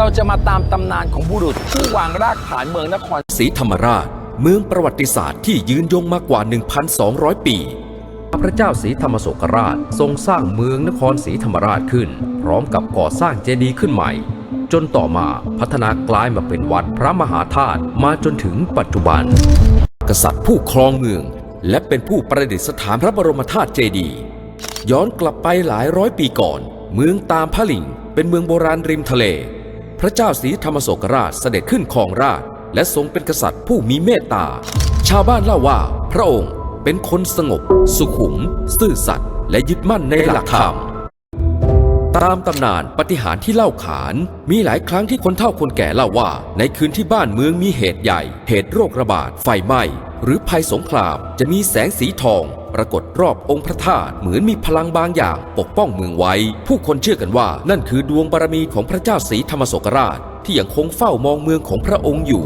เราจะมาตามตำนานของบุรุษผู้วางรากฐานเมืองนครศรีธรรมราช เมืองประวัติศาสตร์ที่ยืนยงมากว่า 1,200 ปี พระเจ้าศรีธรรมโศกราชทรงสร้างเมืองนครศรีธรรมราชขึ้น พร้อมกับก่อสร้างเจดีย์ขึ้นใหม่ จนต่อมาพัฒนากลายมาเป็นวัดพระมหาธาตุมาจนถึงปัจจุบัน กษัตริย์ผู้ครองเมือง และเป็นผู้ประดิษฐานพระบรมธาตุเจดีย์ย้อนกลับไปหลายร้อยปีก่อน เมืองตามพระลิงเป็นเมืองโบราณริมทะเล พระเจ้าศรีธรรมโศกราชเสด็จขึ้นครองราชและทรงเป็นกษัตริย์ผู้มีเมตตา ชาวบ้านเล่าว่า พระองค์เป็นคนสงบ สุขุม ซื่อสัตย์และยึดมั่นในหลักธรรม ตามตำนานปฏิหารที่เล่าขาน มีหลายครั้งที่คนเฒ่าคนแก่เล่าว่า ในคืนที่บ้านเมืองมีเหตุใหญ่ เหตุโรคระบาด ไฟไหม้ หรือภัยสงคราม จะมีแสงสีทอง ปรากฏรอบองค์พระธาตุเหมือนมีพลังบางอย่าง ปกป้องเมืองไว้ ผู้คนเชื่อกันว่านั่นคือดวงบารมีของพระเจ้าศรีธรรมโศกราช ที่ยังคงเฝ้ามองเมืองของพระองค์อยู่